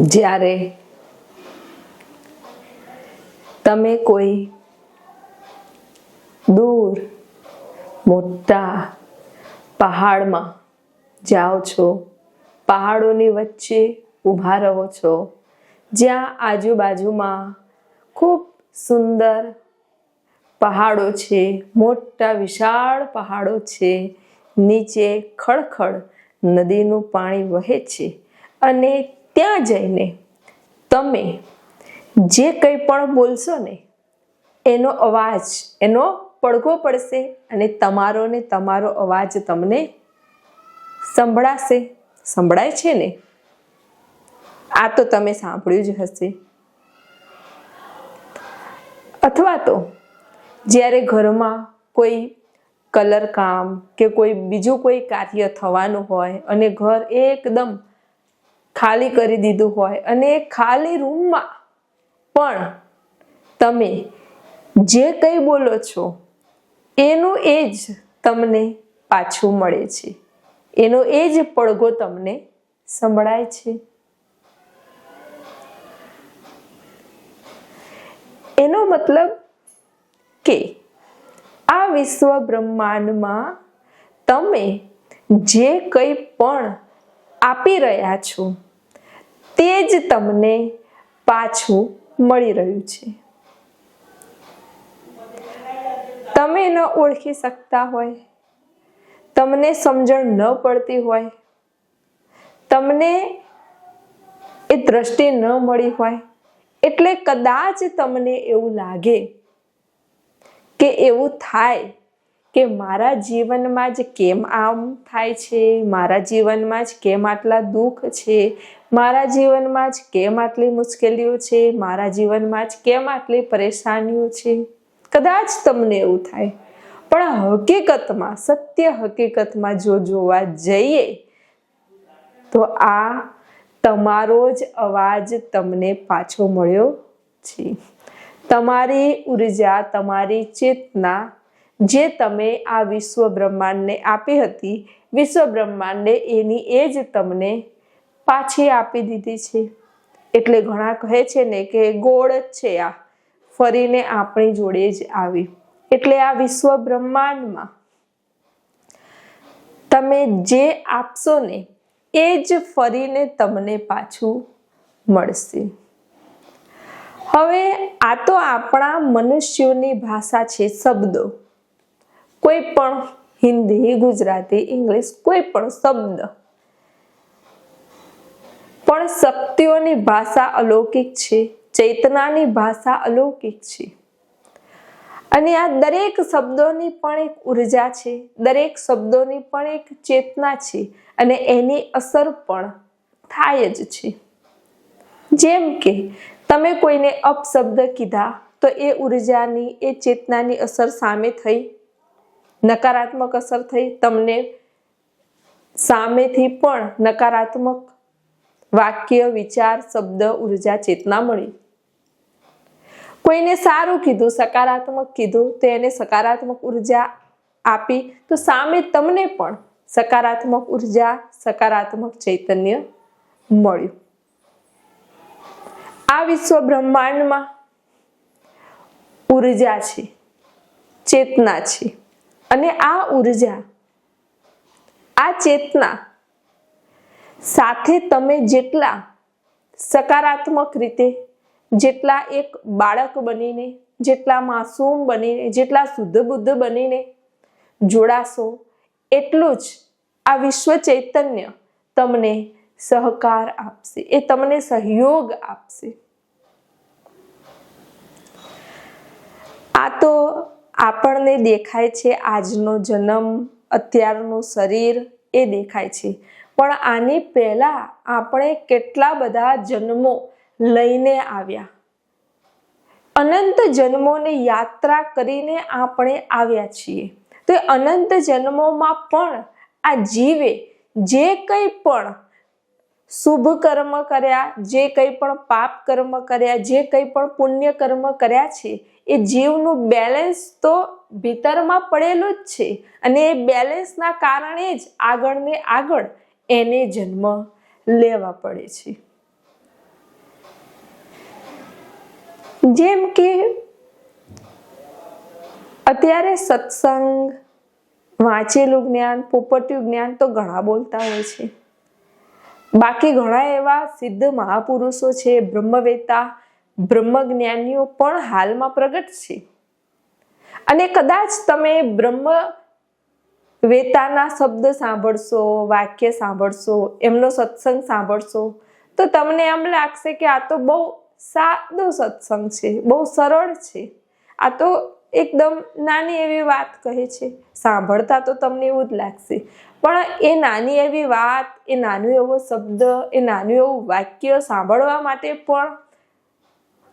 જ્યારે તમે કોઈ દૂર, મોટા પહાડમાં જાઓ છો, પહાડોની વચ્ચે ઊભા રહો છો, જ્યાં આજુબાજુમાં ખૂબ સુંદર પહાડો છે, મોટા વિશાળ પહાડો છે, નીચે ખળખળ નદીનું પાણી વહે છે અને ત્યાં જઈને તમે જે કંઈ પણ બોલશો ને, એનો અવાજ, એનો પડઘો પડશે અને તમારો ને તમારો અવાજ તમને સંભળાશે. સંભળાય છે ને? આ તો તમે સાંભળ્યું જ હશે. અથવા તો જ્યારે ઘરમાં કોઈ કલર કામ કે કોઈ બીજું કોઈ કાર્ય થવાનું હોય અને ઘર એકદમ ખાલી કરી દીધું હોય અને એ ખાલી રૂમમાં પણ તમે જે કંઈ બોલો છો, એનું એ જ તમને પાછું મળે છે. એનો એ જ પડઘો તમને સંભળાય છે. એનો મતલબ કે આ વિશ્વ બ્રહ્માંડમાં તમે જે કંઈ પણ આપી રહ્યા છો, તે જ તમને પાછું મળી રહ્યું છે. તમે ન ઓળખી શકતા હોય, તમને સમજણ ન પડતી હોય, તમને એ દ્રષ્ટિ ન મળી હોય, એટલે કદાચ તમને એવું લાગે કે એવું થાય. કે મારા જીવનમાં જ કેમ આમ થાય છે? મારા જીવનમાં જ કેમ આટલા દુઃખ છે? મારા જીવનમાં જ કેમ આટલી મુશ્કેલીઓ છે? મારા જીવનમાં જ કેમ આટલી પરેશાનીઓ છે? કદાચ તમને એવું થાય. પણ હકીકતમાં, સત્ય હકીકતમાં જો જોવા જઈએ, તો આ તમારો જ અવાજ તમને પાછો મળ્યો છે. તમારી ઊર્જા, તમારી ચેતના જે તમે આ વિશ્વ બ્રહ્માંડને આપી હતી વિશ્વ બ્રહ્માંડે એની એ જ તમને પાછી આપી દીધી છે. એટલે ઘણા કહે છે ને કે ગોળ જ છે આ. ફરીને આપણી જોડે જ આવી. એટલે આ વિશ્વ બ્રહ્માંડમાં તમે જે આપશો ને, એ જ ફરીને તમને પાછું મળશે. હવે આ તો આપણા મનુષ્યોની ભાષા છે, શબ્દો. કોઈ પણ હિન્દી, ગુજરાતી, ઇંગ્લિશ, કોઈ પણ શબ્દ. પણ શક્તિઓની ભાષા અલૌકિક છે, ચેતનાની ભાષા અલૌકિક છે. અને આ દરેક શબ્દોની પણ એક ઊર્જા છે, દરેક શબ્દોની પણ એક ચેતના છે અને એની અસર પણ થાય જ છે. જેમ કે, તમે કોઈને અપશબ્દ કીધા તો એ ઉર્જાની, એ ચેતનાની અસર સામે થઈ નકારાત્મક અસર થઈ, તમને સામેથી પણ નકારાત્મક વાક્ય, વિચાર, શબ્દ, ઊર્જા, ચેતના મળી. કોઈને સારું કીધું, સકારાત્મક કીધું, તો એને સકારાત્મક ઊર્જા આપી, તો સામે તમને પણ સકારાત્મક ઊર્જા, સકારાત્મક ચૈતન્ય મળ્યું. આ વિશ્વ બ્રહ્માંડમાં ઊર્જા છે, ચેતના છે. અને આ ઊર્જા, આ ચેતના સાથે તમે જેટલા સકારાત્મક રીતે, જેટલા એક બાળક બનીને, જેટલા માસૂમ બનીને, જેટલા શુદ્ધ બુદ્ધ બનીને જોડાશો, એટલું જ આ વિશ્વ ચૈતન્ય તમને સહકાર આપશે, એ તમને સહયોગ આપશે. આ તો આપણને દેખાય છે આજનો જન્મ, અત્યારનું શરીર, એ દેખાય છે. પણ આની પહેલા આપણે કેટલા બધા જન્મો લઈને આવ્યા? અનંત જન્મોની યાત્રા કરીને આપણે આવ્યા છીએ. તો અનંત જન્મોમાં પણ આ જીવે જે કંઈ પણ શુભ કર્મ કર્યા, જે કંઈ પણ પાપ કર્મ કર્યા, જે કંઈ પણ પુણ્ય કર્મ કર્યા છે એ જીવનું બેલેન્સ તો ભીતરમાં પડેલું જ છે. અને એ બેલેન્સના કારણે જ આગળ ને આગળ એને જન્મ લેવા પડે છે. જેમ કે અત્યારે સત્સંગ, વાંચેલું જ્ઞાન, પોપટ્યું જ્ઞાન તો ઘણા બોલતા હોય છે. બાકી ઘણા એવા સિદ્ધ મહાપુરુષો છે, બ્રહ્મવેતા બ્રહ્મજ્ઞાનીઓ પણ હાલમાં પ્રગટ છે. અને કદાચ તમે બ્રહ્મ વેતાના શબ્દ સાંભળશો, વાક્ય સાંભળશો, એમનો સત્સંગ સાંભળશો, તો તમને એમ લાગશે કે આ તો બહુ સાદો સત્સંગ છે, બહુ સરળ છે. આ તો એકદમ નાની એવી વાત કહે છે. સાંભળતા તો તમને એવું જ લાગશે. પણ એ નાની એવી વાત, એ નાનું એવો શબ્દ, એ નાનું એવું વાક્ય સાંભળવા માટે પણ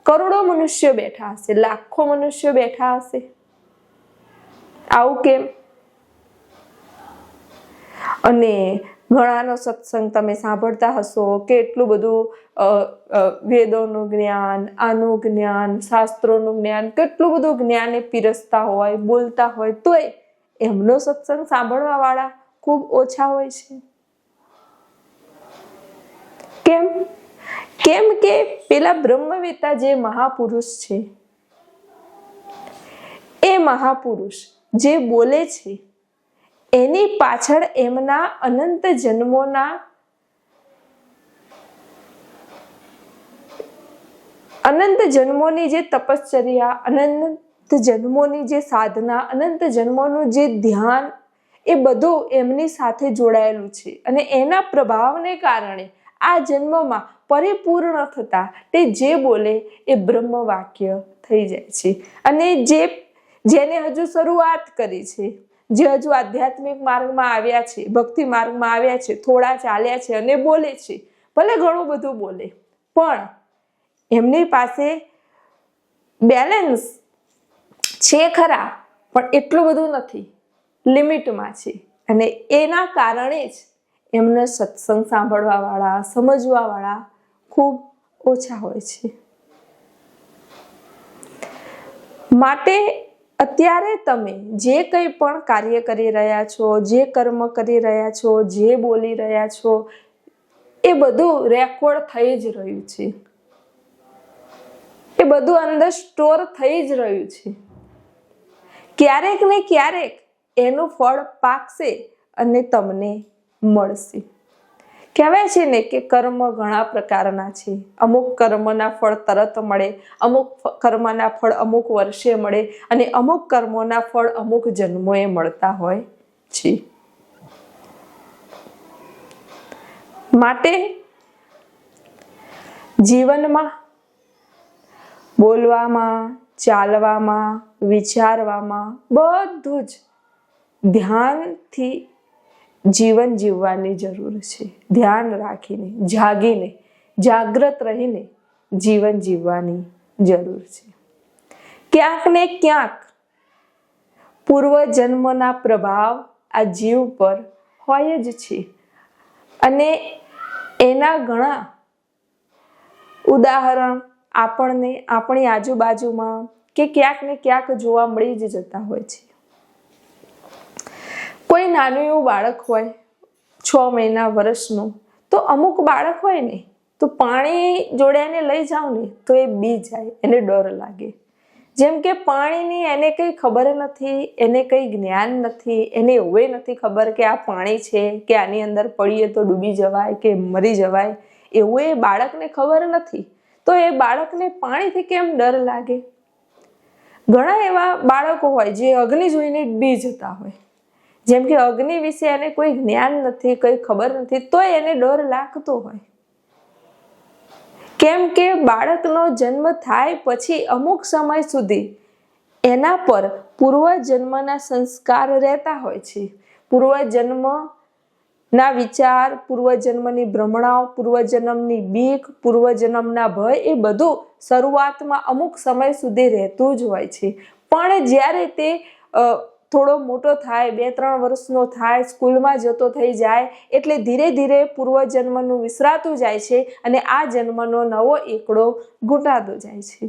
કરોડો મનુષ્યો બેઠા હશે, લાખો મનુષ્યો બેઠા હશે. આવું કેમ? અને ઘણાનો સત્સંગ તમે સાંભળતા હશો કે એટલું બધું વેદોનું જ્ઞાન, આનું જ્ઞાન, શાસ્ત્રોનું જ્ઞાન, કેટલું બધું જ્ઞાન એ પીરસતા હોય, બોલતા હોય, તોય એમનો સત્સંગ સાંભળવા વાળા ખૂબ ઓછા હોય છે. કેમ? કેમ કે પેલા બ્રહ્મવેતા જે મહાપુરુષ છે, એ મહાપુરુષ જે બોલે છે, એની પાછળ એમના અનંત જન્મોના અનંત જન્મોની જે તપશ્ચર્યા, અનંત જન્મોની જે સાધના, અનંત જન્મોનું જે ધ્યાન, એ બધું એમની સાથે જોડાયેલું છે. અને એના પ્રભાવને કારણે આ જન્મમાં પરિપૂર્ણ થતા તે જે બોલે એ બ્રહ્મ વાક્ય થઈ જાય છે. અને જે, જેને હજુ શરૂઆત કરી છે, જે હજુ આધ્યાત્મિક માર્ગમાં આવ્યા છે, ભક્તિ માર્ગમાં આવ્યા છે, થોડા ચાલ્યા છે અને બોલે છે, ભલે ઘણું બધું બોલે, પણ એમની પાસે બેલેન્સ છે ખરા, પણ એટલું બધું નથી. લિમિટમાં છે. અને એના કારણે જ એમને સત્સંગ સાંભળવાવાળા, સમજવાવાળા ખૂબ ઓછા હોય છે. માટે અત્યારે તમે જે કંઈ પણ કાર્ય કરી રહ્યા છો, જે કર્મ કરી રહ્યા છો, જે બોલી રહ્યા છો, એ બધું રેકોર્ડ થઈ જ રહ્યું છે. એ બધું અંદર સ્ટોર થઈ જ રહ્યું છે. ક્યારેક ને ક્યારેક એનું ફળ પાકશે અને તમને મળશે. કહેવાય છે ને કે કર્મ ઘણા પ્રકારના છે. અમુક કર્મના ફળ તરત મળે, અમુક કર્મના ફળ અમુક વર્ષે મળે અને અમુક કર્મોના ફળ અમુક જન્મોએ મળતા હોય છે. માટે જીવનમાં બોલવામાં, ચાલવામાં, વિચારવામાં બધું જ ધ્યાનથી જીવન જીવવાની જરૂર છે. ધ્યાન રાખીને, જાગીને, જાગ્રત રહીને જીવન જીવવાની જરૂર છે. ક્યાંક ને ક્યાંક પૂર્વજન્મના પ્રભાવ આ જીવ પર હોય જ છે અને એના ઘણા ઉદાહરણ આપણને આપણી આજુબાજુમાં કે ક્યાંક ને ક્યાંક જોવા મળી જ જતા હોય છે. કોઈ નાનું એવું બાળક હોય છ મહિના વર્ષનું, તો અમુક બાળક હોય ને, તો પાણી જોડે એને લઈ જાઓ ને, તો એ બી જાય, એને ડર લાગે. જેમ કે પાણીની એને કંઈ ખબર નથી, એને કંઈ જ્ઞાન નથી, એને એવું નથી ખબર કે આ પાણી છે, કે આની અંદર પડીએ તો ડૂબી જવાય, કે મરી જવાય, એવું એ બાળકને ખબર નથી. તો એ બાળકને પાણીથી કેમ ડર લાગે? ઘણા એવા બાળકો હોય જે અગ્નિ જોઈને બી જતા હોય. જેમ કે અગ્નિ વિશે એને કોઈ જ્ઞાન નથી, કંઈ ખબર નથી, તો એને ડર લાગતો હોય. કેમ કે બાળકનો જન્મ થાય પછી અમુક સમય સુધી એના પર પૂર્વજન્મના સંસ્કાર રહેતા હોય છે. પૂર્વજન્મ ના વિચાર, પૂર્વજન્મની ભ્રમણાઓ, પૂર્વજન્મની બીક, પૂર્વજન્મના ભય એ બધું શરૂઆતમાં અમુક સમય સુધી રહેતું જ હોય છે. પણ જ્યારે તે થોડો મોટો થાય, બે, ત્રણ વર્ષનો થાય, સ્કૂલમાં જતો થઈ જાય, એટલે ધીરે ધીરે પૂર્વજન્મનું વિસરાતું જાય છે અને આ જન્મનો નવો એકડો ઘૂંટાતો જાય છે.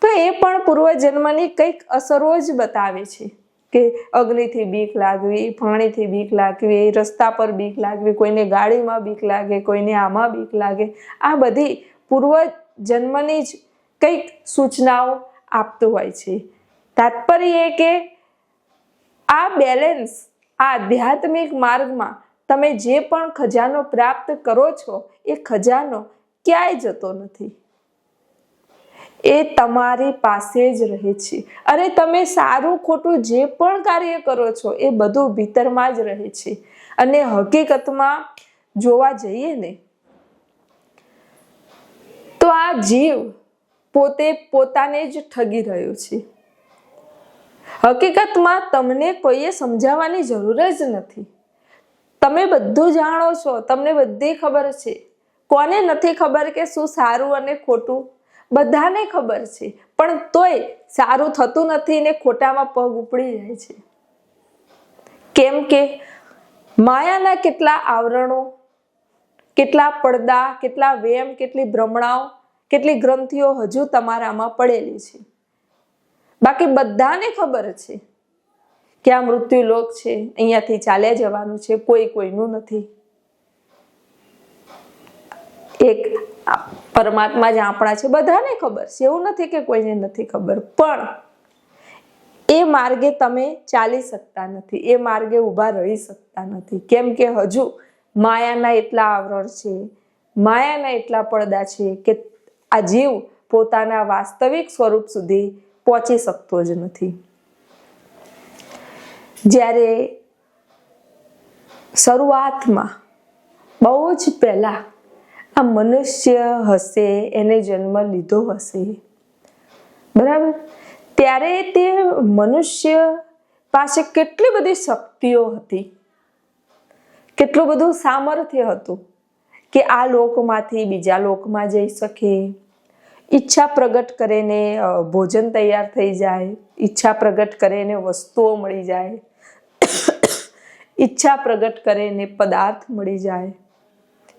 તો એ પણ પૂર્વજન્મની કંઈક અસરો જ બતાવે છે કે અગ્નિથી બીક લાગવી પાણીથી બીક લાગવી, રસ્તા પર બીક લાગવી, કોઈને ગાડીમાં બીક લાગે, કોઈને આમાં બીક લાગે. આ બધી પૂર્વજન્મની જ કંઈક સૂચનાઓ આપતું હોય છે. તાત્પર્ય એ કે આ બેલેન્સ આધ્યાત્મિક માર્ગમાં તમે જે પણ ખજાનો પ્રાપ્ત કરો છો, એ ખજાનો ક્યાંય જતો નથી. એ તમારી પાસે જ રહે છે. અને તમે સારું ખોટું જે પણ કાર્ય કરો છો, એ બધું ભીતરમાં જ રહે છે. અને હકીકતમાં જોવા જઈએ ને, તો આ જીવ પોતે પોતાને જ ઠગી રહ્યો છે. હકીકતમાં તમને કોઈએ સમજાવવાની જરૂર જ નથી. તમે બધું જાણો છો, તમને બધી ખબર છે. કોને નથી ખબર કે શું સારું અને ખોટું? બધાને ખબર છે, પણ તોય સારું થતું નથી ને ખોટામાં પગ ઉપડી જાય છે. કેમ કે માયાના કેટલા આવરણો, કેટલા પડદા, કેટલા વેમ, કેટલી ભ્રમણાઓ, કેટલી ગ્રંથિઓ હજુ તમારામાં પડેલી છે. બાકી બધાને ખબર છે કે આ મૃત્યુ લોક છે, અહીંયાથી ચાલ્યા જવાનું છે, કોઈ કોઈનું નથી. એક પરમાત્મા જ આપણા છે, બધાને ખબર છે, એવું નથી કે કોઈને નથી ખબર. પણ એ માર્ગે તમે ચાલી શકતા નથી, એ માર્ગે ઊભા રહી શકતા નથી. કેમ કે હજુ માયાના એટલા આવરણ છે, માયાના એટલા પડદા છે કે આ જીવ પોતાના વાસ્તવિક સ્વરૂપ સુધી પહોંચી શકતો જ નથી. જ્યારે શરૂઆતમાં બહુ જ પહેલાં આ મનુષ્ય હશે, એને જન્મ લીધો હશે, બરાબર? ત્યારે તે મનુષ્ય પાસે કેટલી બધી શક્તિઓ હતી. કેટલું બધું સામર્થ્ય હતું કે આ લોકમાંથી બીજા લોકમાં જઈ શકે. ઈચ્છા પ્રગટ કરીને ભોજન તૈયાર થઈ જાય, ઈચ્છા પ્રગટ કરીને, વસ્તુઓ મળી જાય, ઈચ્છા પ્રગટ કરીને, પદાર્થ મળી જાય,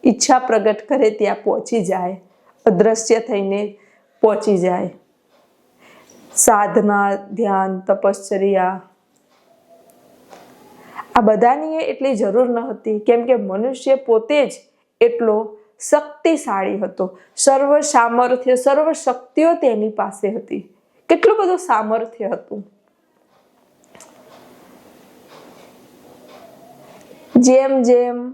ઈચ્છા પ્રગટ કરે ત્યાં પહોંચી જાય, અદ્રશ્ય થઈને પહોંચી જાય. સાધના, ધ્યાન, તપશ્ચર્યા, આ બધાની એટલી જરૂર ન હતી. કેમ કે મનુષ્ય પોતે જ એટલો શક્તિશાળી હતો. સર્વ સામર્થ્ય, સર્વ શક્તિઓ તેની પાસે હતી. કેટલું બધું સામર્થ્ય હતું. જેમ જેમ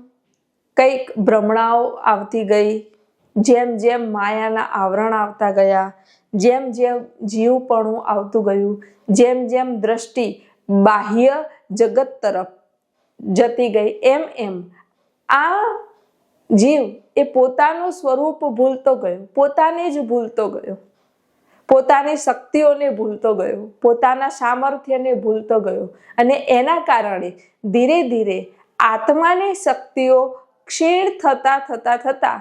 કંઈક ભ્રમણાઓ આવતી ગઈ, જેમ જેમ માયાના આવરણ આવતા ગયા, જેમ જેમ જીવપણું આવતું ગયું, જેમ જેમ દ્રષ્ટિ બાહ્ય જગત તરફ જતી ગઈ, એમ એમ આ જીવ એ પોતાનું સ્વરૂપ ભૂલતો ગયો, પોતાને જ ભૂલતો ગયો. પોતાની શક્તિઓને ભૂલતો ગયો, પોતાના સામર્થ્યને ભૂલતો ગયો અને એના કારણે ધીરે ધીરે આત્માની શક્તિઓ ક્ષીણ થતા થતા થતા,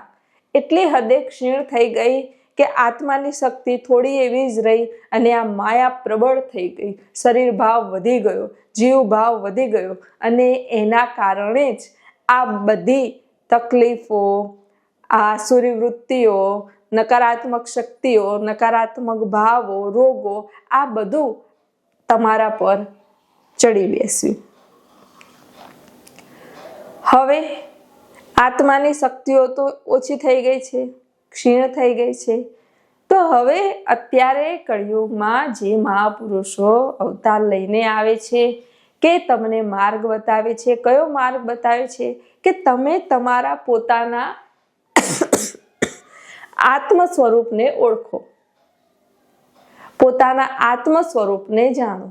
એટલી હદે ક્ષીણ થઈ ગઈ કે આત્માની શક્તિ થોડી એવી જ રહી અને આ માયા પ્રબળ થઈ ગઈ. શરીર ભાવ વધી ગયો, જીવ ભાવ વધી ગયો અને એના કારણે જ આ બધી તકલીફો, આ સૂર્યવૃત્તિઓ, નકારાત્મક શક્તિઓ, નકારાત્મક ભાવો, રોગો, આ બધું તમારા પર ચડી બેસ્યું. હવે આત્માની શક્તિઓ તો ઓછી થઈ ગઈ છે, ક્ષીણ થઈ ગઈ છે. તો હવે અત્યારે કળિયુગમાં જે મહાપુરુષો અવતાર લઈને આવે છે, કે તમને માર્ગ બતાવે છે, કયો માર્ગ બતાવે છે કે તમે તમારા પોતાના આત્મ સ્વરૂપને ઓળખો. પોતાના આત્મ સ્વરૂપને જાણો.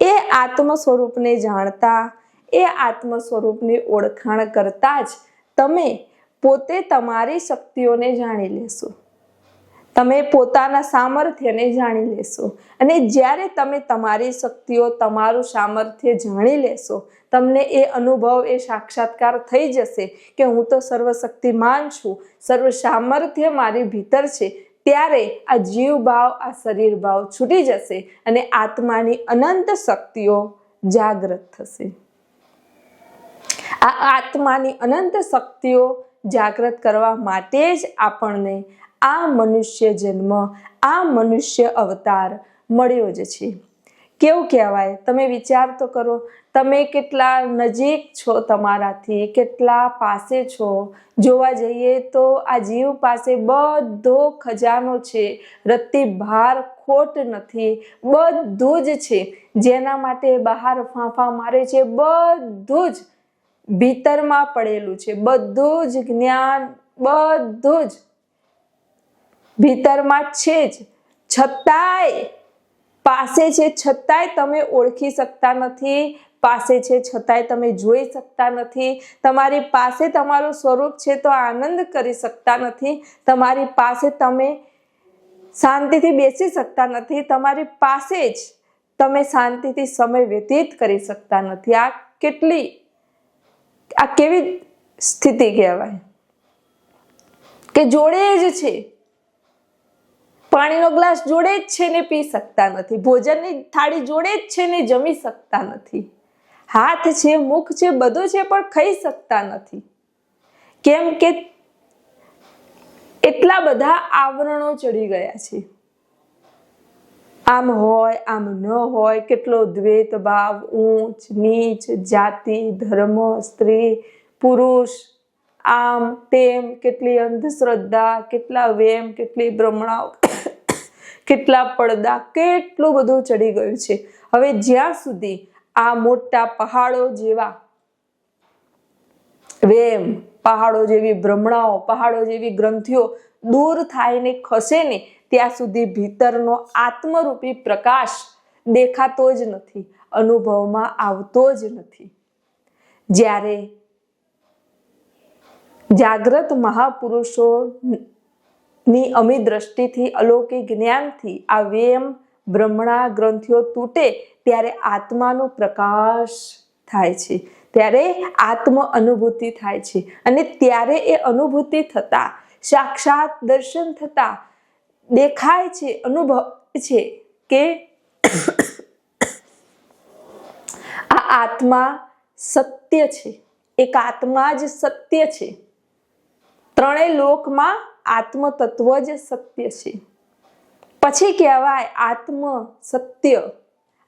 એ આત્મ સ્વરૂપને જાણતા, એ આત્મ સ્વરૂપની ઓળખાણ કરતા જ તમે પોતે તમારી શક્તિઓને જાણી લેશો. તમે પોતાના સામર્થ્યને જાણી લેશો. અને જ્યારે તમે તમારી શક્તિઓ, તમારું સામર્થ્ય જાણી લેશો, તમને એ અનુભવ, એ સાક્ષાત્કાર થઈ જશે કે હું તો સર્વશક્તિમાન છું, સર્વ સામર્થ્ય મારી ભીતર છે, ત્યારે આ જીવ ભાવ, આ શરીર ભાવ છૂટી જશે અને આત્માની અનંત શક્તિઓ જાગૃત થશે. આ આત્માની અનંત શક્તિઓ જાગૃત કરવા માટે જ આપણને આ મનુષ્ય જન્મ, આ મનુષ્ય અવતાર મળ્યો જ છે. કેવું કહેવાય? તમે વિચાર તો કરો, તમે કેટલા નજીક છો તમારાથી, કેટલા પાસે છો? જોવા જઈએ તો આ જીવ પાસે બધો ખજાનો છે, રત્તી ભાર ખોટ નથી, બધું જ છે. જેના માટે બહાર ફાંફા મારે છે, બધું જ ભીતરમાં પડેલું છે, બધું જ જ્ઞાન, બધું જ. ભીતરમાં છે જ. છતાંય, પાસે છે છતાંય તમે ઓળખી શકતા નથી. પાસે છે છતાંય તમે જોઈ શકતા નથી. તમારી પાસે તમારું સ્વરૂપ છે તો આનંદ કરી શકતા નથી. તમારી પાસે તમે શાંતિથી બેસી શકતા નથી. તમારી પાસે જ તમે શાંતિથી સમય વ્યતીત કરી શકતા નથી. આ કેટલી, આ કેવી સ્થિતિ કહેવાય? કે જોડે જ છે. પાણીનો ગ્લાસ જોડે જ છે ને પી શકતા નથી. ભોજનની થાળી જોડે જ છે ને જમી શકતા નથી. હાથ છે, મુખ છે, બધું છે, પણ ખાઈ શકતા નથી. કેમ કે એટલા બધા આવરણો ચડી ગયા છે. આમ હોય, આમ ન હોય, કેટલો દ્વેત ભાવ ઊંચ, નીચ, જાતિ, ધર્મ, સ્ત્રી, પુરુષ, આમ તેમ, કેટલી અંધશ્રદ્ધા, કેટલા વેમ, કેટલી ભ્રમણાઓ કેટલા પડદા, કેટલું બધું ચડી ગયું છે. હવે જ્યાં સુધી આ મોટા પહાડો જેવા વેમ, પહાડો જેવી ભ્રમણાઓ, પહાડો જેવી ગ્રંથિઓ દૂર થાય ને ખસે ને, ત્યાં સુધી ભીતરનો આત્મરૂપી પ્રકાશ દેખાતો જ નથી, અનુભવમાં આવતો જ નથી. જ્યારે જાગ્રત મહાપુરુષો ની અમી દ્રષ્ટિથી, અલૌકિક જ્ઞાનથી આ વ્યમ બ્રહ્મણા ગ્રંથિઓ તૂટે ત્યારે આત્માનો પ્રકાશ થાય છે. ત્યારે આત્મ અનુભૂતિ થાય છે અને ત્યારે એ અનુભૂતિ થતા, સાક્ષાત દર્શન થતા દેખાય છે અનુભવ છે કે આ આત્મા સત્ય છે. એક આત્મા જ સત્ય છે. ત્રણેય લોકમાં આત્મ તત્વ જ સત્ય છે. પછી કહેવાય આત્મ સત્ય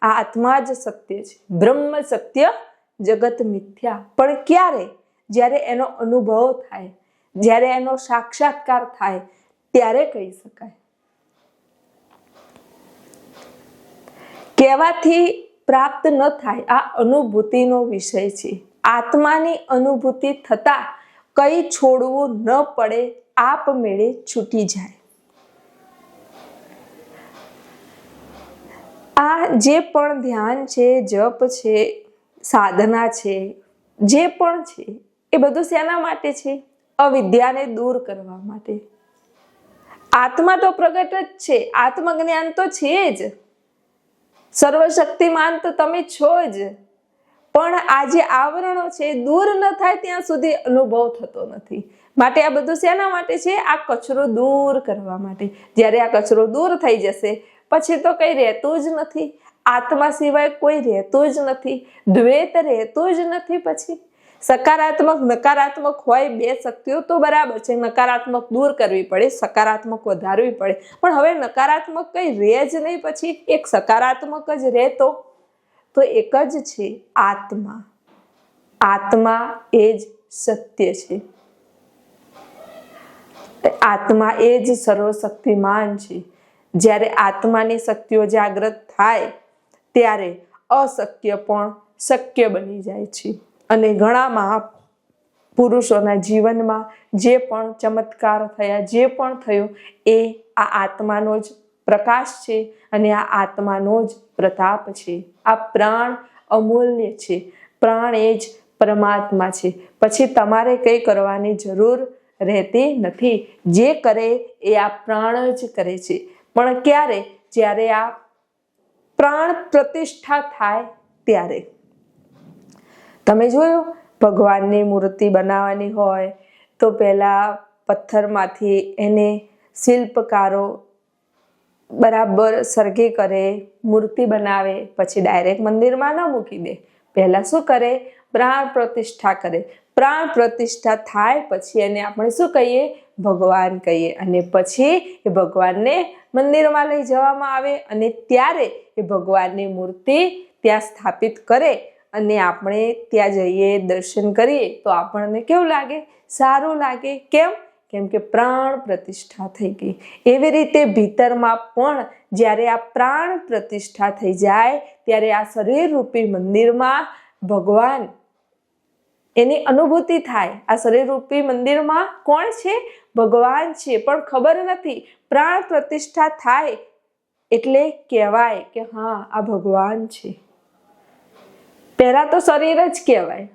આ આત્મા જ સત્ય છે. બ્રહ્મ સત્ય, જગત મિથ્યા. પણ ક્યારે? જ્યારે એનો અનુભવ થાય, જ્યારે એનો સાક્ષાત્કાર થાય, ત્યારે કહી શકાય. કહેવાથી પ્રાપ્ત ન થાય આ અનુભૂતિનો વિષય છે. આત્માની અનુભૂતિ થતા કઈ છોડવું ન પડે આપમેળે છૂટી જાય. આ જે પણ ધ્યાન છે, જપ છે, સાધના છે, જે પણ છે, એ બધું શેના માટે છે? અવિદ્યાને દૂર કરવા માટે. આત્મા તો પ્રગટ જ છે, આત્મજ્ઞાન તો છે જ. સર્વશક્તિમાન તો તમે છો જ. પણ આ જે આવરણો છે, દૂર ન થાય ત્યાં સુધી અનુભવ થતો નથી. માટે આ બધું શેના માટે છે? આ કચરો દૂર કરવા માટે. જ્યારે આ કચરો દૂર થઈ જશે, પછી તો કંઈ રહેતું જ નથી. આત્મા સિવાય કોઈ રહેતું જ નથી. દ્વેત રહેતું જ નથી પછી. સકારાત્મક, નકારાત્મક હોય બે શક્તિઓ તો બરાબર છે. નકારાત્મક દૂર કરવી પડે, સકારાત્મક વધારવી પડે. પણ હવે નકારાત્મક કંઈ રહે જ નહીં પછી. એક સકારાત્મક જ રહે તો તો એક જ છે આત્મા. આત્મા એ જ સત્ય છે. આત્મા એ જ સર્વશક્તિમાન છે. જ્યારે આત્માની શક્તિઓ જાગૃત થાય, ત્યારે અશક્ય પણ શક્ય બની જાય છે. અને ઘણા મહાપુરુષોના જીવનમાં જે પણ ચમત્કાર થયા, જે પણ થયું, એ આ આત્માનો જ પ્રકાશ છે અને આ આત્માનો જ પ્રતાપ છે. આ પ્રાણ અમૂલ્ય છે. પ્રાણ એ જ પરમાત્મા છે. પછી તમારે કંઈ કરવાની જરૂર રહેતી નથી. જે કરે એ આ પ્રાણ જ કરે છે. પણ ક્યારે? જ્યારે આ પ્રાણ પ્રતિષ્ઠા થાય ત્યારે. તમે જોયું? ભગવાનની મૂર્તિ બનાવવાની હોય તો પહેલાં પથ્થરમાંથી એને શિલ્પકારો બરાબર સરખી કરે, મૂર્તિ બનાવે, પછી ડાયરેક્ટ મંદિરમાં ન મૂકી દે. પહેલાં શું કરે? પ્રાણ પ્રતિષ્ઠા કરે. પ્રાણ પ્રતિષ્ઠા થાય પછી એને આપણે શું કહીએ? ભગવાન કહીએ. અને પછી એ ભગવાનને મંદિરમાં લઈ જવામાં આવે અને ત્યારે એ ભગવાનની મૂર્તિ ત્યાં સ્થાપિત કરે અને આપણે ત્યાં જઈએ, દર્શન કરીએ, તો આપણને કેવું લાગે? સારું લાગે. કેમ? કેમ કે પ્રાણ પ્રતિષ્ઠા થઈ ગઈ. એવી રીતે ભીતરમાં પણ જ્યારે આ પ્રાણ પ્રતિષ્ઠા થઈ જાય, ત્યારે આ શરીર રૂપી મંદિરમાં ભગવાન એની અનુભૂતિ થાય. આ શરીરરૂપી મંદિરમાં કોણ છે? ભગવાન છે. પણ ખબર નથી. પ્રાણ પ્રતિષ્ઠા થાય એટલે કહેવાય કે હા, આ ભગવાન છે. પહેલાં તો શરીર જ કહેવાય.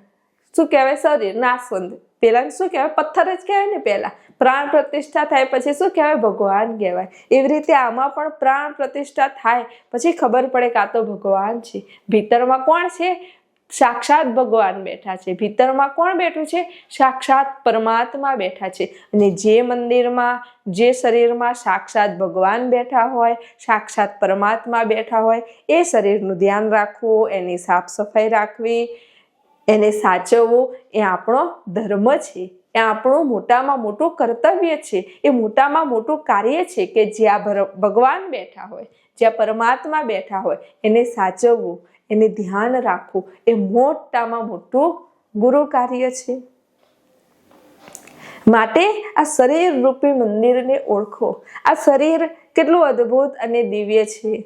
શું કહેવાય શરીર? નાસવંદ પેલા શું કહેવાય? પથ્થર જ કહેવાય ને પહેલા. પ્રાણ પ્રતિષ્ઠા થાય પછી શું કહેવાય? ભગવાન કહેવાય. એવી રીતે આમાં પણ પ્રાણ પ્રતિષ્ઠા થાય. પછી ખબર પડે કાં તો ભગવાન છે. ભીતરમાં કોણ છે? સાક્ષાત ભગવાન બેઠા છે. ભીતરમાં કોણ બેઠું છે? સાક્ષાત પરમાત્મા બેઠા છે. અને જે મંદિરમાં, જે શરીરમાં સાક્ષાત ભગવાન બેઠા હોય, સાક્ષાત પરમાત્મા બેઠા હોય, એ શરીરનું ધ્યાન રાખવું, એની સાફ સફાઈ રાખવી, એને સાચવવું, એ આપણો ધર્મ છે. એ આપણું મોટામાં મોટું કર્તવ્ય છે. એ મોટામાં મોટું કાર્ય છે કે જ્યાં ભગવાન બેઠા હોય, જ્યાં પરમાત્મા બેઠા હોય, એને સાચવવું એને ધ્યાન રાખવું એ મોટામાં મોટું ગુરુ કાર્ય છે. માટે આ શરીર રૂપી મંદિરને ઓળખો. આ શરીર કેટલું અદ્ભુત અને દિવ્ય છે.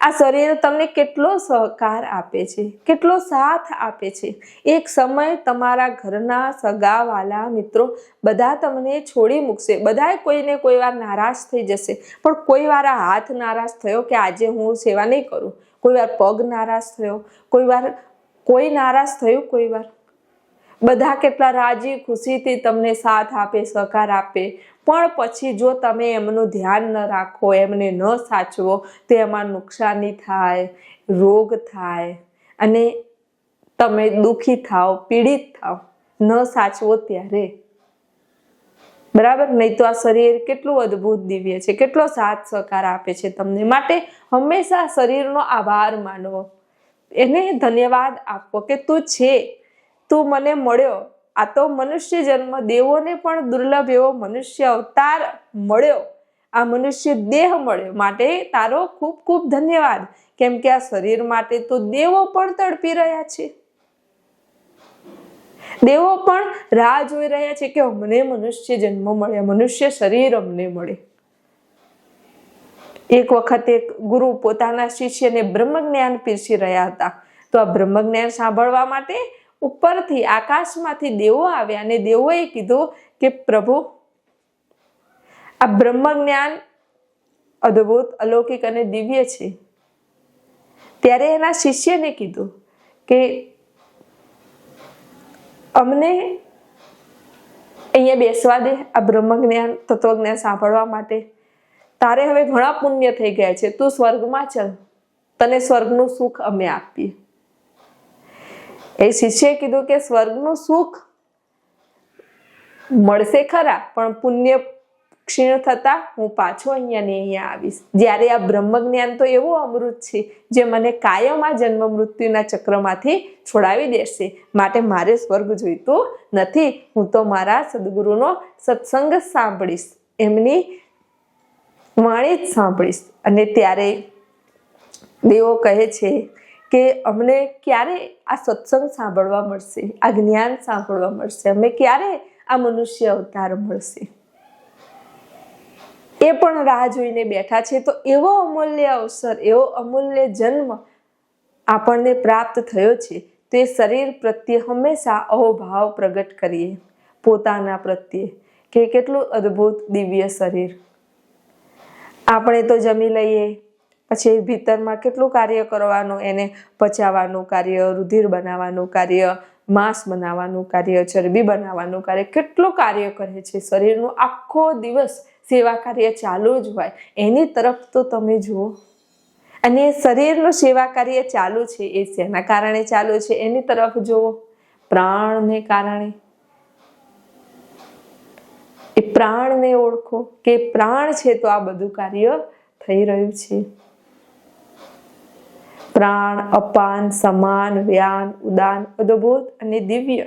આ શરીર તમને કેટલો સહકાર આપે છે, કેટલો સાથ આપે છે. એક સમય તમારા ઘરના સગા વાલા મિત્રો બધા તમને છોડી મૂકશે. બધાય કોઈને કોઈ વાર નારાજ થઈ જશે. પણ કોઈ વાર હાથ નારાજ થયો કે આજે હું સેવા નહીં કરું. કોઈ વાર પગ નારાજ થયો કોઈ વાર કોઈ નારાજ થયું કોઈ વાર બધા કેટલા રાજી, ખુશીથી તમને સાથ આપે, સહકાર આપે. પણ પછી જો તમે એમનું ધ્યાન ન રાખો, એમને ન સાચવો, તો એમાં નુકસાની થાય, રોગ થાય. અને તમે દુઃખી થાવ પીડિત થાવ ન સાચવો ત્યારે. બરાબર? નહીં તો આ શરીર કેટલું અદ્ભુત દિવ્ય છે, કેટલો સાથ સહકાર આપે છે તમને માટે. હંમેશા શરીરનો આભાર માનવો એને ધન્યવાદ આપવો કે તું છે. તું મને મળ્યો. આ તો મનુષ્ય જન્મ દેવોને પણ દુર્લભ એવો મનુષ્ય અવતાર મળ્યો. આ મનુષ્ય દેહ મળ્યો માટે તારો ખૂબ ખૂબ ધન્યવાદ. કેમ કે આ શરીર માટે તો દેવો પણ તડપી રહ્યા છે. દેવો પણ રાહ જોઈ રહ્યા છે કે અમને મનુષ્ય જન્મ મળે મનુષ્ય શરીર અમને મળે. એક વખત એક ગુરુ પોતાના શિષ્યને બ્રહ્મજ્ઞાન પીરસી રહ્યા હતા. તો આ બ્રહ્મજ્ઞાન સાંભળવા માટે ઉપરથી આકાશમાંથી દેવો આવ્યા અને દેવોએ કીધું કે, પ્રભુ, આ બ્રહ્મજ્ઞાન અદ્ભુત, અલૌકિક અને દિવ્ય છે. ત્યારે એના શિષ્યને કીધું કે અમને અહીંયા બેસવા દે આ બ્રહ્મજ્ઞાન, તત્વજ્ઞાન સાંભળવા માટે. તારે હવે ઘણા પુણ્ય થઈ ગયા છે. તું સ્વર્ગમાં ચલ. તને સ્વર્ગનું સુખ અમે આપીએ. એ શિષ્યએ કીધું કે સ્વર્ગનું સુખ મળશે ખરા, પણ પુણ્ય ક્ષીણ થતા હું પાછો અહીંયા ને અહીંયા આવીશ. જ્યારે આ બ્રહ્મજ્ઞાન તો એવું અમૃત છે, જે મને કાયમ આ જન્મ મૃત્યુના ચક્રમાંથી છોડાવી દેશે. માટે મારે સ્વર્ગ જોઈતું નથી. હું તો મારા સદગુરુનો સત્સંગ સાંભળીશ. એમની વાણી જ સાંભળીશ. અને ત્યારે દેવો કહે છે કે અમને ક્યારે આ સત્સંગ સાંભળવા મળશે? આ જ્ઞાન સાંભળવા મળશે. અમે ક્યારે આ મનુષ્ય અવતાર મળશે? એ પણ રાહ જોઈને બેઠા છે. તો એવો અમૂલ્ય અવસર, એવો અમૂલ્ય જન્મ આપણને પ્રાપ્ત થયો છે. તે શરીર પ્રત્યે હંમેશા અહોભાવ પ્રગટ કરીએ. પોતાના પ્રત્યે કે કેટલું અદ્ભુત દિવ્ય શરીર. આપણે તો જમી લઈએ, પછી ભીતરમાં કેટલું કાર્ય કરવાનું, એને પચાવવાનું કાર્ય, રુધિર બનાવવાનું કાર્ય, માંસ બનાવવાનું કાર્ય, ચરબી બનાવવાનું કાર્ય, કેટલું કાર્ય કરે છે. શરીરનું આખો દિવસ સેવા કાર્ય ચાલુ જ હોય. એની તરફ તો તમે જુઓ. અને શરીરનું સેવા કાર્ય ચાલુ છે, એ શેના કારણે ચાલુ છે, એની તરફ જુઓ. પ્રાણને કારણે. એ પ્રાણને ઓળખો કે પ્રાણ છે તો આ બધું કાર્ય થઈ રહ્યું છે. પ્રાણ અપાન, સમાન, વ્યાન, ઉદાન, અદભુત અને દિવ્ય.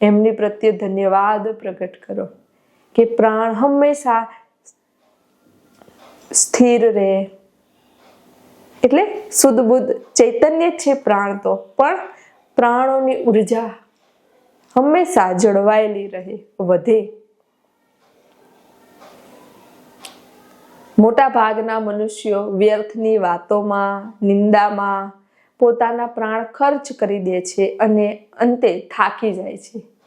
એમની પ્રત્યે ધન્યવાદ પ્રગટ કરો કે પ્રાણ હંમેશા સ્થિર રહે. એટલે શુદ્ધ બુદ્ધ ચૈતન્ય છે પ્રાણ તો, પણ પ્રાણોની ઊર્જા હંમેશા જળવાયેલી રહે, વધે. મોટા ભાગના મનુષ્યો વ્યર્થની વાતોમાં, નિંદામાં પોતાના પ્રાણ ખર્ચ કરી દે છે અને અંતે થાકી જાય છે.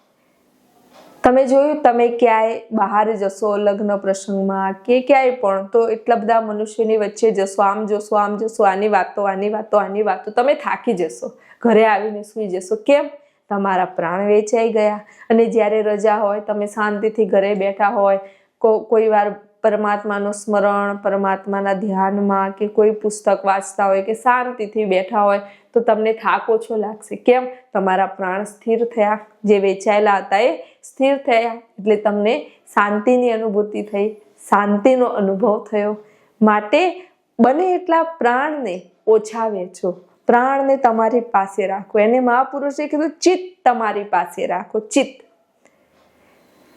તમે જોયું, તમે ક્યાંય બહાર જશો લગ્ન પ્રસંગમાં કે ક્યાંય પણ, તો એટલા બધા મનુષ્યની વચ્ચે જશો, આમ જોશો, આમ જશો, આની વાતો આની વાતો આની વાતો, તમે થાકી જશો. ઘરે આવીને સૂઈ જશો. કેમ? તમારા પ્રાણ વેચાઈ ગયા. અને જ્યારે રજા હોય, તમે શાંતિથી ઘરે બેઠા હોય કોઈ વાર પરમાત્માનું સ્મરણ, પરમાત્માના ધ્યાનમાં કે કોઈ પુસ્તક વાંચતા હોય કે શાંતિથી બેઠા હોય, તો તમને થાક ઓછો લાગશે. કેમ? તમારા પ્રાણ સ્થિર થયા. જે વેચાયેલા હતા એ સ્થિર થયા. એટલે તમને શાંતિની અનુભૂતિ થઈ. શાંતિનો અનુભવ થયો. માટે બને એટલા પ્રાણને ઓછા વેચો. પ્રાણને તમારી પાસે રાખો. એને મહાપુરુષે કીધું, ચિત્ત તમારી પાસે રાખો. ચિત્ત.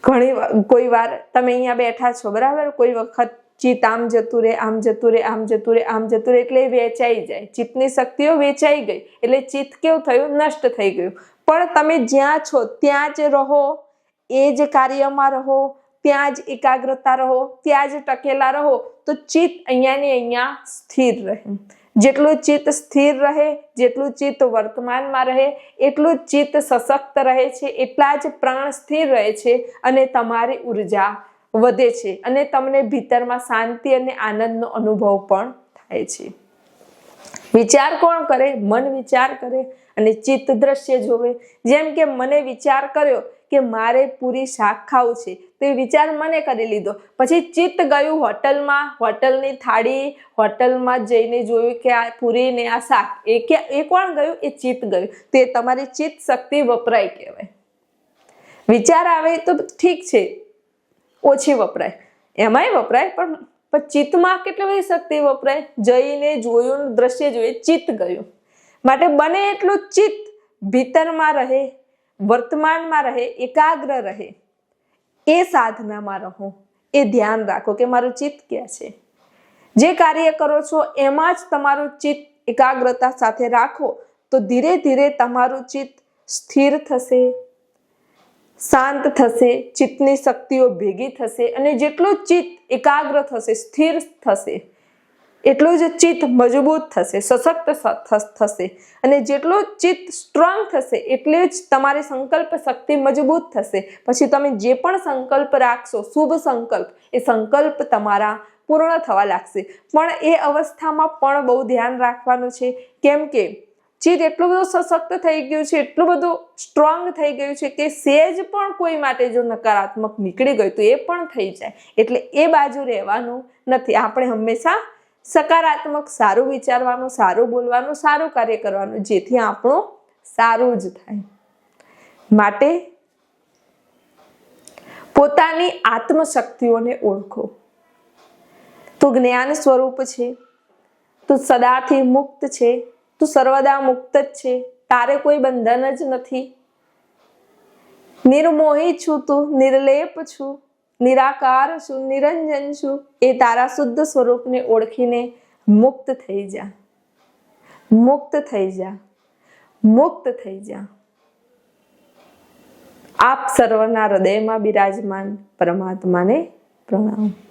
ઘણી કોઈ વાર તમે અહીંયા બેઠા છો, બરાબર? કોઈ વખત ચિત્ત આમ જતું રહે, આમ જતું રહે, આમ જતું રહે, આમ જતું રહે, એટલે વેચાઈ જાય. ચિત્તની શક્તિઓ વેચાઈ ગઈ, એટલે ચિત્ત કેવું થયું? નષ્ટ થઈ ગયું. પણ તમે જ્યાં છો, ત્યાં જ રહો, એ જ કાર્યમાં રહો, ત્યાં જ એકાગ્રતા રહો, ત્યાં જ ટકેલા રહો, તો ચિત્ત અહીંયાની અહીંયા સ્થિર રહે. જેટલું ચિત્ત સ્થિર રહે, જેટલું ચિત્ત વર્તમાનમાં રહે, એટલું ચિત્ત સશક્ત રહે છે, એટલા જ પ્રાણ સ્થિર રહે છે અને તમારી ઊર્જા વધે છે અને તમને ભીતરમાં શાંતિ અને આનંદનો અનુભવ પણ થાય છે. વિચાર કોણ કરે? મન વિચાર કરે અને ચિત્ત દ્રશ્ય જોવે. જેમ કે મને વિચાર કર્યો કે મારે પૂરી શાક ખાવું છે. તો વિચાર મને કરી લીધો. પછી ચિત્ત ગયું હોટલમાં, હોટલની થાળી, હોટલમાં જઈને જોયું કે આ પૂરી ને આ શાક. એ કે એ કોણ ગયું? એ ચિત્ત ગયું. તે તમારી ચિત્ત શક્તિ વપરાય કહેવાય. વિચાર આવે તો ઠીક છે. ઓછી વપરાય. એમાંય વપરાય પણ પણ ચિત્તમાં કેટલી બધી શક્તિ વપરાય? જઈને જોયું દ્રશ્ય જોઈએ ચિત્ત ગયું. માટે બને એટલું ચિત્ત ભીતરમાં રહે. વર્તમાનમાં રહે, એકાગ્ર રહે, એ સાધનામાં રહો. એ ધ્યાન રાખો કે મારું ચિત્ત ક્યાં છે. જે કાર્ય કરો છો, એમાં જ તમારું ચિત્ત એકાગ્રતા સાથે રાખો, તો ધીરે ધીરે તમારું ચિત્ત સ્થિર થશે, શાંત થશે, ચિત્તની શક્તિઓ ભેગી થશે અને જેટલું ચિત્ત એકાગ્ર થશે, સ્થિર થશે એટલું જ ચિત્ત મજબૂત થશે, સશક્ત થશે. અને જેટલું ચિત્ત સ્ટ્રોંગ થશે, એટલે જ તમારી સંકલ્પ શક્તિ મજબૂત થશે. પછી તમે જે પણ સંકલ્પ રાખશો, શુભ સંકલ્પ, એ સંકલ્પ તમારા પૂર્ણ થવા લાગશે. પણ એ અવસ્થામાં પણ બહુ ધ્યાન રાખવાનું છે. કેમ કે ચિત્ત એટલું બધું સશક્ત થઈ ગયું છે, એટલું બધું સ્ટ્રોંગ થઈ ગયું છે કે સેજ પણ કોઈ માટે જો નકારાત્મક નીકળી ગયું તો એ પણ થઈ જાય. એટલે એ બાજુ રહેવાનું નથી. આપણે હંમેશા સકારાત્મક, સારું વિચારવાનું, સારું બોલવાનું, સારું કાર્ય કરવાનું, જેથી આપણું સારું જ થાય. માટે પોતાની આત્મશક્તિઓને ઓળખો. તું જ્ઞાન સ્વરૂપ છે. તું સદાથી મુક્ત છે. તું સર્વદા મુક્ત જ છે. તારે કોઈ બંધન જ નથી. નિર્મોહી છું તું, નિર્લેપ છું. નિરાકાર છું નિરંજન છું એ તારા શુદ્ધ સ્વરૂપને ઓળખીને મુક્ત થઈ જા. મુક્ત થઈ જા. મુક્ત થઈ જા. આપ સર્વના હૃદયમાં બિરાજમાન પરમાત્માને પ્રણામ.